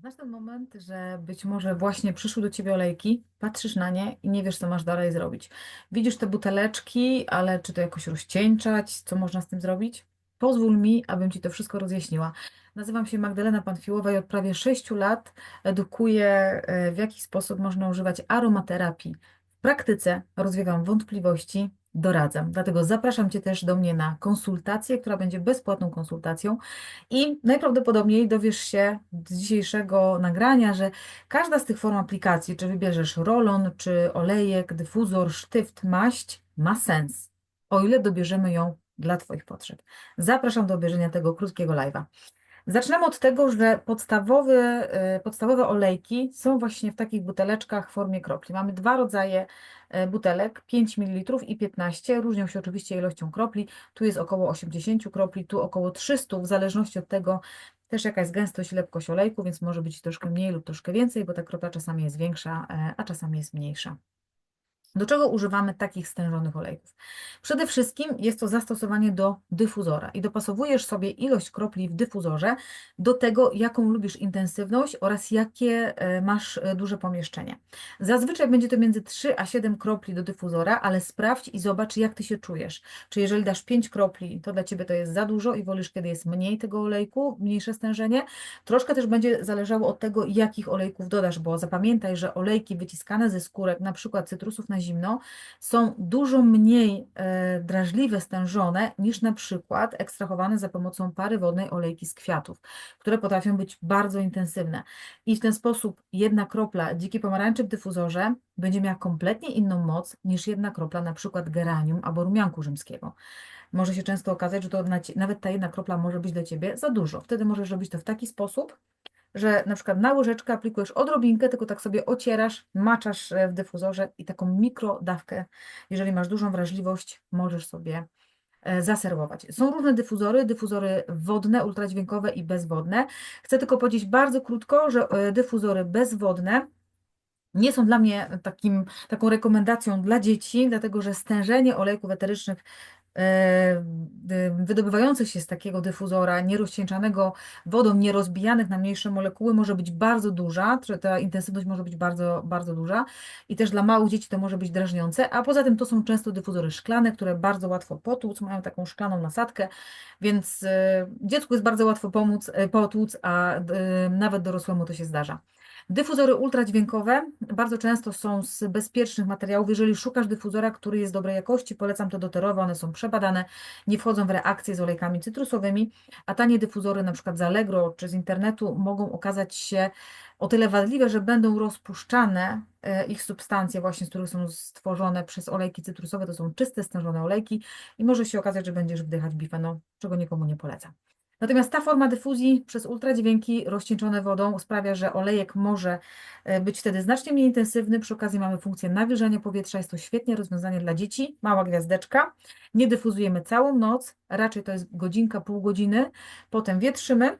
Znasz ten moment, że być może właśnie przyszły do ciebie olejki, patrzysz na nie i nie wiesz, co masz dalej zrobić. Widzisz te buteleczki, ale czy to jakoś rozcieńczać? Co można z tym zrobić? Pozwól mi, abym ci to wszystko rozjaśniła. Nazywam się Magdalena Panfiłowa i od prawie 6 lat edukuję, e, w jaki sposób można używać aromaterapii. W praktyce rozwiewam wątpliwości, doradzam. Dlatego zapraszam Cię też do mnie na konsultację, która będzie bezpłatną konsultacją. I najprawdopodobniej dowiesz się z dzisiejszego nagrania, że każda z tych form aplikacji, czy wybierzesz rolon, czy olejek, dyfuzor, sztyft, maść, ma sens, o ile dobierzemy ją dla Twoich potrzeb. Zapraszam do obejrzenia tego krótkiego live'a. Zaczynamy od tego, że podstawowe, y, podstawowe olejki są właśnie w takich buteleczkach w formie kropli. Mamy dwa rodzaje y, butelek, 5 ml i 15. Różnią się oczywiście ilością kropli. Tu jest około 80 kropli, tu około 300, w zależności od tego też jaka jest gęstość i lepkość olejku, więc może być troszkę mniej lub troszkę więcej, bo ta kropla czasami jest większa, e, a czasami jest mniejsza. Do czego używamy takich stężonych olejków? Przede wszystkim jest to zastosowanie do dyfuzora i dopasowujesz sobie ilość kropli w dyfuzorze do tego, jaką lubisz intensywność oraz jakie e, masz e, duże pomieszczenie. Zazwyczaj będzie to między 3 a 7 kropli do dyfuzora, ale sprawdź i zobacz, jak ty się czujesz. Czy jeżeli dasz 5 kropli, to dla ciebie to jest za dużo i wolisz, kiedy jest mniej tego olejku, mniejsze stężenie. Troszkę też będzie zależało od tego, jakich olejków dodasz, bo zapamiętaj, że olejki wyciskane ze skórek, na przykład cytrusów na zimno, są dużo mniej e, drażliwe, stężone niż na przykład ekstrahowane za pomocą pary wodnej olejki z kwiatów, które potrafią być bardzo intensywne. I w ten sposób jedna kropla dzikiej pomarańczy w dyfuzorze będzie miała kompletnie inną moc niż jedna kropla na przykład geranium albo rumianku rzymskiego. Może się często okazać, że to nawet ta jedna kropla może być dla Ciebie za dużo. Wtedy możesz robić to w taki sposób, że na przykład na łyżeczkę aplikujesz odrobinkę, tylko tak sobie ocierasz, maczasz e, w dyfuzorze i taką mikrodawkę, jeżeli masz dużą wrażliwość, możesz sobie e, zaserwować. Są różne dyfuzory, dyfuzory wodne, ultradźwiękowe i bezwodne. Chcę tylko powiedzieć bardzo krótko, że e, dyfuzory bezwodne nie są dla mnie takim, taką rekomendacją dla dzieci, dlatego że stężenie olejków eterycznych wydobywających się z takiego dyfuzora, nierozcieńczanego wodą, nierozbijanych na mniejsze molekuły może być bardzo duża, ta intensywność może być bardzo, bardzo duża i też dla małych dzieci to może być drażniące, a poza tym to są często dyfuzory szklane, które bardzo łatwo potłuc, mają taką szklaną nasadkę, więc e, dziecku jest bardzo łatwo pomóc, e, potłuc, a nawet dorosłemu to się zdarza. Dyfuzory ultradźwiękowe bardzo często są z bezpiecznych materiałów. Jeżeli szukasz dyfuzora, który jest dobrej jakości, polecam to doterowe, one są przebadane, nie wchodzą w reakcje z olejkami cytrusowymi, a tanie dyfuzory na przykład z Allegro czy z internetu mogą okazać się o tyle wadliwe, że będą rozpuszczane e, ich substancje właśnie, z których są stworzone przez olejki cytrusowe, to są czyste, stężone olejki i może się okazać, że będziesz wdychać bifenol, czego nikomu nie polecam. Natomiast ta forma dyfuzji przez ultradźwięki rozcieńczone wodą sprawia, że olejek może e, być wtedy znacznie mniej intensywny. Przy okazji mamy funkcję nawilżania powietrza. Jest to świetne rozwiązanie dla dzieci. Mała gwiazdeczka. Nie dyfuzujemy całą noc, raczej to jest godzinka, pół godziny. Potem wietrzymy.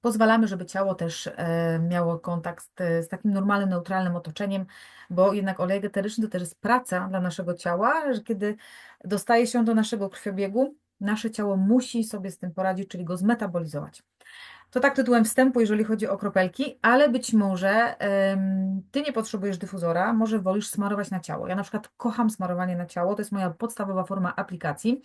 Pozwalamy, żeby ciało też e, miało kontakt z takim normalnym, neutralnym otoczeniem, bo jednak olej eteryczny to też jest praca dla naszego ciała, że kiedy dostaje się do naszego krwiobiegu, nasze ciało musi sobie z tym poradzić, czyli go zmetabolizować. To tak tytułem wstępu, jeżeli chodzi o kropelki, ale być może ym, ty nie potrzebujesz dyfuzora, może wolisz smarować na ciało. Ja na przykład kocham smarowanie na ciało, to jest moja podstawowa forma aplikacji.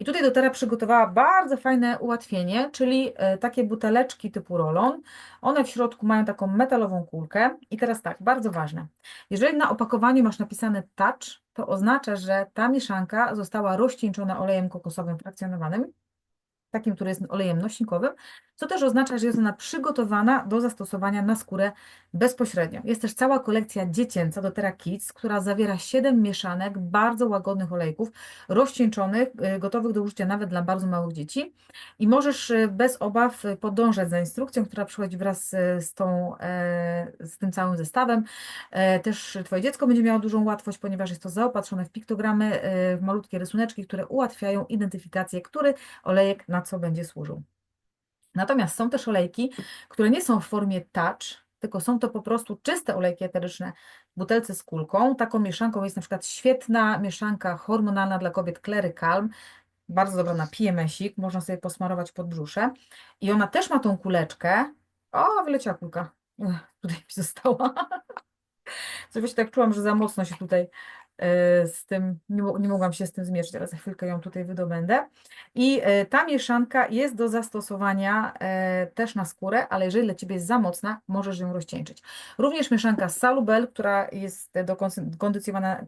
I tutaj dotera przygotowała bardzo fajne ułatwienie, czyli y, takie buteleczki typu rolon. One w środku mają taką metalową kulkę. I teraz tak, bardzo ważne. Jeżeli na opakowaniu masz napisane touch, to oznacza, że ta mieszanka została rozcieńczona olejem kokosowym frakcjonowanym, takim, który jest olejem nośnikowym, co też oznacza, że jest ona przygotowana do zastosowania na skórę bezpośrednio. Jest też cała kolekcja dziecięca doTERRA Kids, która zawiera 7 mieszanek bardzo łagodnych olejków, rozcieńczonych, y, gotowych do użycia nawet dla bardzo małych dzieci i możesz y, bez obaw podążać za instrukcją, która przychodzi wraz y, z, tą, e, z tym całym zestawem. E, też Twoje dziecko będzie miało dużą łatwość, ponieważ jest to zaopatrzone w piktogramy, w malutkie rysuneczki, które ułatwiają identyfikację, który olejek na co będzie służył. Natomiast są też olejki, które nie są w formie touch, tylko są to po prostu czyste olejki eteryczne w butelce z kulką. Taką mieszanką jest na przykład świetna mieszanka hormonalna dla kobiet Clary Calm, bardzo dobra na PMS-ik, można sobie posmarować pod brzusze. I ona też ma tą kuleczkę, O, wyleciała kulka. Tutaj mi została. Coś tak czułam, że za mocno się tutaj e, z tym, nie, nie mogłam się z tym zmierzyć, ale za chwilkę ją tutaj wydobędę. I e, ta mieszanka jest do zastosowania e, też na skórę, ale jeżeli dla Ciebie jest za mocna, możesz ją rozcieńczyć. Również mieszanka Salubel, która jest do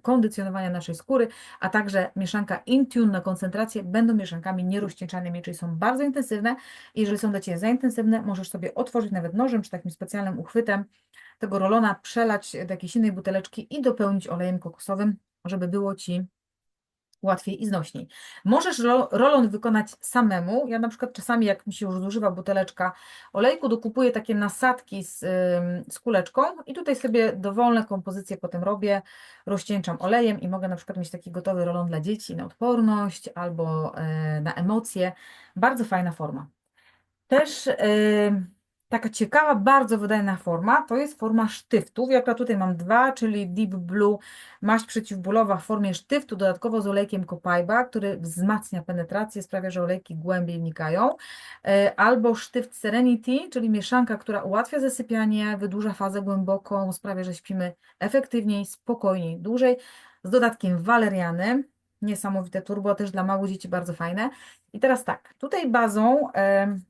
kondycjonowania, naszej skóry, a także mieszanka Intune na koncentrację będą mieszankami nierozcieńczanymi, czyli są bardzo intensywne. Jeżeli są dla Ciebie za intensywne, możesz sobie otworzyć nawet nożem czy takim specjalnym uchwytem tego rolona przelać do jakiejś innej buteleczki i dopełnić olejem kokosowym, żeby było Ci łatwiej i znośniej. Możesz ro- rolon wykonać samemu. Ja na przykład czasami, jak mi się już zużywa buteleczka olejku, dokupuję takie nasadki z, z kuleczką i tutaj sobie dowolne kompozycje potem robię, rozcieńczam olejem i mogę na przykład mieć taki gotowy rolon dla dzieci na odporność albo e, na emocje. Bardzo fajna forma. Też y, taka ciekawa, bardzo wydajna forma to jest forma sztyftów. Ja tutaj mam dwa, czyli Deep Blue maść przeciwbólowa w formie sztyftu, dodatkowo z olejkiem Copaiba, który wzmacnia penetrację, sprawia, że olejki głębiej wnikają. Y, Albo sztyft Serenity, czyli mieszanka, która ułatwia zasypianie, wydłuża fazę głęboką, sprawia, że śpimy efektywniej, spokojniej, dłużej. Z dodatkiem waleriany. Niesamowite turbo, też dla małych dzieci bardzo fajne. I teraz tak, tutaj bazą em,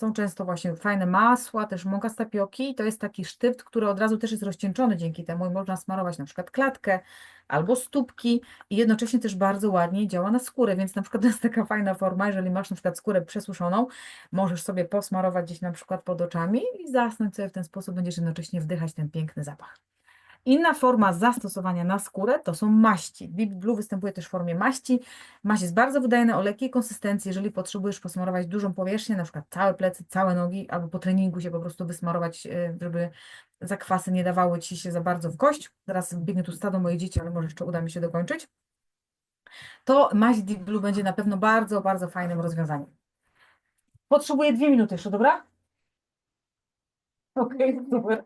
są często właśnie fajne masła, też mąka z tapioki. To jest taki sztyft, który od razu też jest rozcieńczony dzięki temu i można smarować na przykład klatkę albo stópki i jednocześnie też bardzo ładnie działa na skórę, więc na przykład to jest taka fajna forma, jeżeli masz na przykład skórę przesuszoną, możesz sobie posmarować gdzieś na przykład pod oczami i zasnąć sobie w ten sposób, będziesz jednocześnie wdychać ten piękny zapach. Inna forma zastosowania na skórę to są maści. Deep Blue występuje też w formie maści. Maść jest bardzo wydajna, o lekkiej konsystencji. Jeżeli potrzebujesz posmarować dużą powierzchnię, na przykład całe plecy, całe nogi, albo po treningu się po prostu wysmarować, y, żeby zakwasy nie dawały Ci się za bardzo w kość. Zaraz biegnie tu stado moje dzieci, ale może jeszcze uda mi się dokończyć. To maść Deep Blue będzie na pewno bardzo, bardzo fajnym rozwiązaniem. Potrzebuję dwie minuty jeszcze, dobra? Okej, super.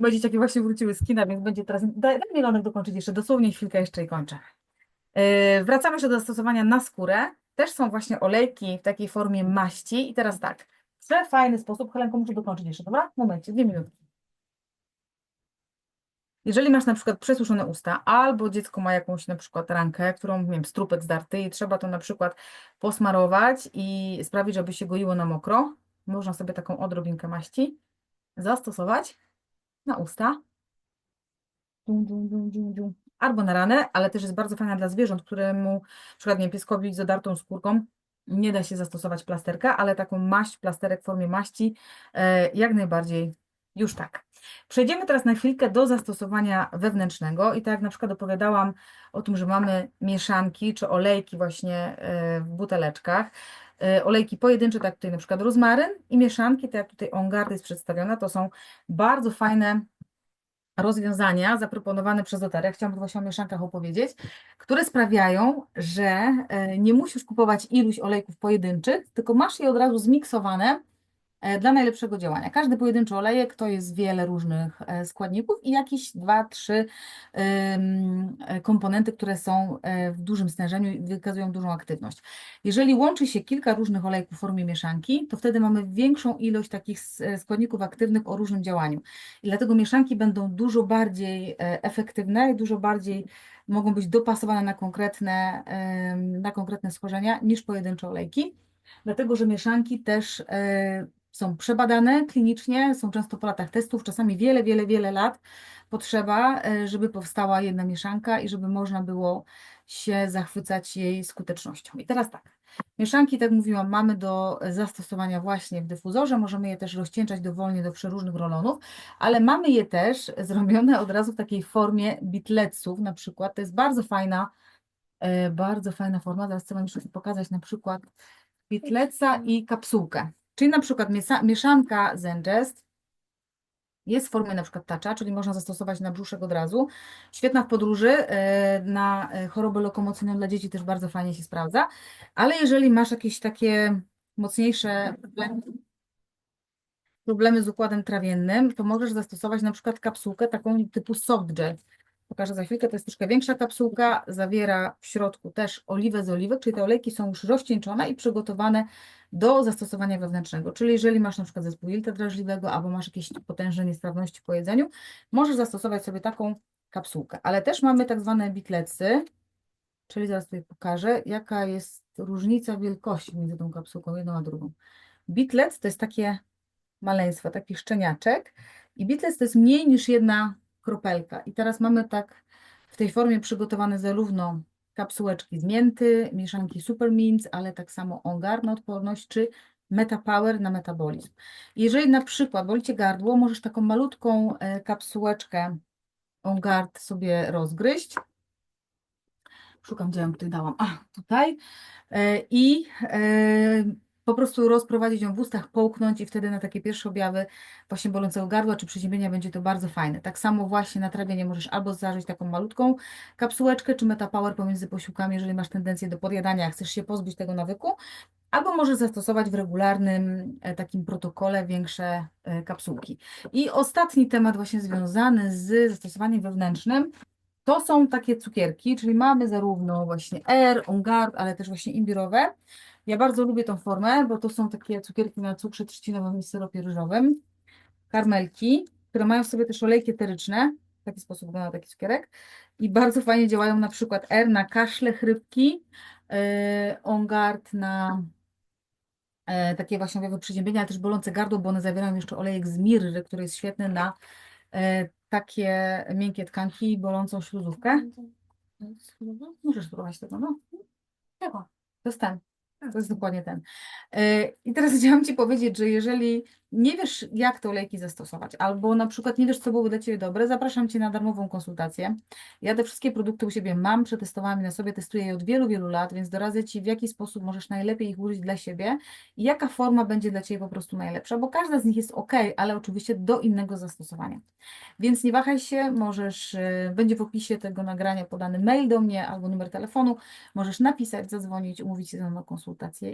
Moje dzieciaki właśnie wróciły z kina, więc będzie teraz. Daj, daj dokończyć jeszcze dosłownie chwilkę jeszcze i kończę. Yy, wracamy jeszcze do zastosowania na skórę. Też są właśnie olejki w takiej formie maści. I teraz tak, w fajny sposób, Helenko, muszę dokończyć jeszcze, dobra? Momencie, dwie minuty. Jeżeli masz na przykład przesuszone usta, albo dziecko ma jakąś na przykład rankę, którą, nie wiem, strupek zdarty i trzeba to na przykład posmarować i sprawić, żeby się goiło na mokro, można sobie taką odrobinkę maści zastosować na usta. Dum. Albo na ranę, ale też jest bardzo fajna dla zwierząt, któremu, na przykład nie wiem, pieskowi z zadartą skórką, nie da się zastosować plasterka, ale taką maść, plasterek w formie maści, e, jak najbardziej już tak. Przejdziemy teraz na chwilkę do zastosowania wewnętrznego i tak jak na przykład opowiadałam o tym, że mamy mieszanki czy olejki właśnie e, w buteleczkach, e, olejki pojedyncze, tak tutaj na przykład rozmaryn i mieszanki, tak jak tutaj On Guard jest przedstawiona, to są bardzo fajne rozwiązania zaproponowane przez Doterę, chciałam właśnie o mieszankach opowiedzieć, które sprawiają, że e, nie musisz kupować iluś olejków pojedynczych, tylko masz je od razu zmiksowane dla najlepszego działania. Każdy pojedynczy olejek to jest wiele różnych e, składników i jakieś dwa, trzy e, komponenty, które są e, w dużym stężeniu i wykazują dużą aktywność. Jeżeli łączy się kilka różnych olejków w formie mieszanki, to wtedy mamy większą ilość takich e, składników aktywnych o różnym działaniu. I dlatego mieszanki będą dużo bardziej e, efektywne i dużo bardziej mogą być dopasowane na konkretne, na konkretne schorzenia niż pojedyncze olejki. Dlatego, że mieszanki też e, są przebadane klinicznie, są często po latach testów, czasami wiele, wiele, wiele lat potrzeba, e, żeby powstała jedna mieszanka i żeby można było się zachwycać jej skutecznością. I teraz tak. Mieszanki, tak mówiłam, mamy do zastosowania właśnie w dyfuzorze, możemy je też rozcieńczać dowolnie do przeróżnych rolonów, ale mamy je też zrobione od razu w takiej formie bitletsów na przykład. To jest bardzo fajna, e, bardzo fajna forma. Zaraz chcę Wam jeszcze pokazać na przykład bitleca i kapsułkę. Czyli na przykład mieszanka Zengest jest w formie na przykład tacza, czyli można zastosować na brzuszek od razu. Świetna w podróży, e, na e, chorobę lokomocyjną dla dzieci też bardzo fajnie się sprawdza, ale jeżeli masz jakieś takie mocniejsze problemy, problemy z układem trawiennym, to możesz zastosować na przykład kapsułkę taką typu soft gel. Pokażę za chwilkę, to jest troszkę większa kapsułka, zawiera w środku też oliwę z oliwek, czyli te olejki są już rozcieńczone i przygotowane do zastosowania wewnętrznego. Czyli jeżeli masz na przykład zespół jelita drażliwego albo masz jakieś potężne niestrawności po jedzeniu, możesz zastosować sobie taką kapsułkę. Ale też mamy tak zwane bitlecy, czyli zaraz tutaj pokażę, jaka jest różnica wielkości między tą kapsułką jedną a drugą. Bitlec to jest takie maleństwo, taki szczeniaczek i bitlec to jest mniej niż jedna kropelka. I teraz mamy tak w tej formie przygotowane zarówno kapsułeczki z mięty, mieszanki Super Mints, ale tak samo ongar na odporność, czy Metapower na metabolizm. Jeżeli na przykład boli Cię gardło, możesz taką malutką e, kapsułeczkę OnGuard sobie rozgryźć. Szukam, gdzie ją tutaj dałam. A, tutaj. E, I e, po prostu rozprowadzić ją w ustach, połknąć i wtedy na takie pierwsze objawy właśnie bolącego gardła czy przeziębienia będzie to bardzo fajne. Tak samo właśnie na trawienie możesz albo zażyć taką malutką kapsułeczkę czy Metapower pomiędzy posiłkami, jeżeli masz tendencję do podjadania, chcesz się pozbyć tego nawyku, albo możesz zastosować w regularnym e, takim protokole większe e, kapsułki. I ostatni temat właśnie związany z zastosowaniem wewnętrznym, to są takie cukierki, czyli mamy zarówno właśnie R, OnGuard, ale też właśnie imbirowe. Ja bardzo lubię tą formę, bo to są takie cukierki na cukrze trzcinowym i syropie ryżowym, karmelki, które mają w sobie też olejki eteryczne. W taki sposób wygląda taki cukierek. I bardzo fajnie działają na przykład R na kaszle, chrypki, yy, OnGuard na e, takie właśnie przeziębienia, ale też bolące gardło, bo one zawierają jeszcze olejek z mirry, który jest świetny na e, takie miękkie tkanki, bolącą śluzówkę. Możesz spróbować tego, no. Tego. To jest ten. To jest dokładnie ten. E, I teraz chciałam Ci powiedzieć, że jeżeli nie wiesz, jak te olejki zastosować, albo na przykład nie wiesz, co byłoby dla Ciebie dobre, zapraszam Cię na darmową konsultację. Ja te wszystkie produkty u siebie mam, przetestowałam na sobie, testuję je od wielu, wielu lat, więc doradzę Ci, w jaki sposób możesz najlepiej ich użyć dla siebie i jaka forma będzie dla Ciebie po prostu najlepsza, bo każda z nich jest ok, ale oczywiście do innego zastosowania. Więc nie wahaj się, możesz, y, będzie w opisie tego nagrania podany mail do mnie albo numer telefonu, możesz napisać, zadzwonić, umówić się na konsultację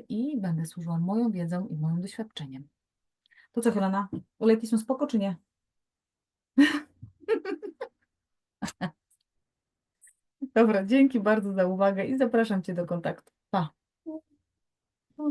i będę służyła moją wiedzą i moim doświadczeniem. To co, Helena? Olejki są spoko, czy nie? Dobra, dzięki bardzo za uwagę i zapraszam Cię do kontaktu.